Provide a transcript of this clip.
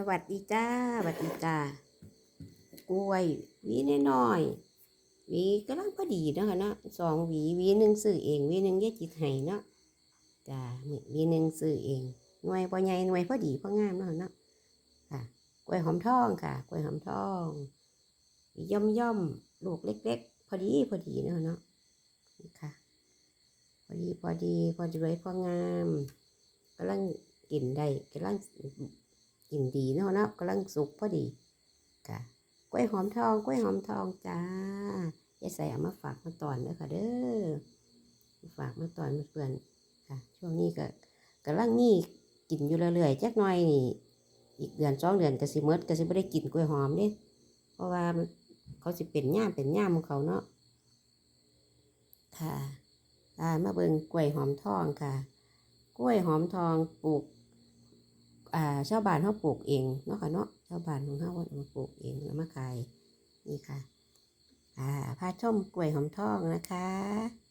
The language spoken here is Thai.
สวัสดีจ้าสวัสดีจ้ากล้วยวีน้อยๆวีกำลังพอดีนะค่ะเนาะสองวีวีหนึ่งซื้อเองวีหนึ่งแยกจิตให้เนาะจ้าวีหนึ่งซื้อเองหน่วยพอใหญ่หน่วยพอดีพองามเนาะเนาะค่ะกล้วยหอมทองค่ะกล้วยหอมทองย่อมย่อมลูกเล็ก ๆ พอดีพอดีเนาะเนาะนี่ค่ะ พอดีพอดีพอดีไว้พองามกำลังกินได้กำลัง กินดีเนาะเนาะกำลังสุกพอดีค่ะกล้วยหอมทองกล้วยหอมทองจ้ายายใส่เอามาฝากมาตอนเด้อค่ะเด้อฝากมาตอนเพื่อนค่ะ ช่วงนี้ก็กำลังนี่กินอยู่เรื่อยๆจักหน่อยนี่ อีกเดือนสองเดือนก็สิหมดก็สิไม่ได้กินกล้วยหอมเด้เพราะว่าเขาสิเป็นย่ามเป็นย่ามของเขาเนาะค่ะอ่ามาเบิ่งกล้วยหอมทองค่ะ กล้วยหอมทองปลูก อ่าชาวบ้านเขาปลูกเองเนาะค่ะเนาะชาวบ้านของเขาเขามาปลูกเองแล้วมาขายนี่ค่ะอ่าพาชมกล้วยหอมทองนะคะ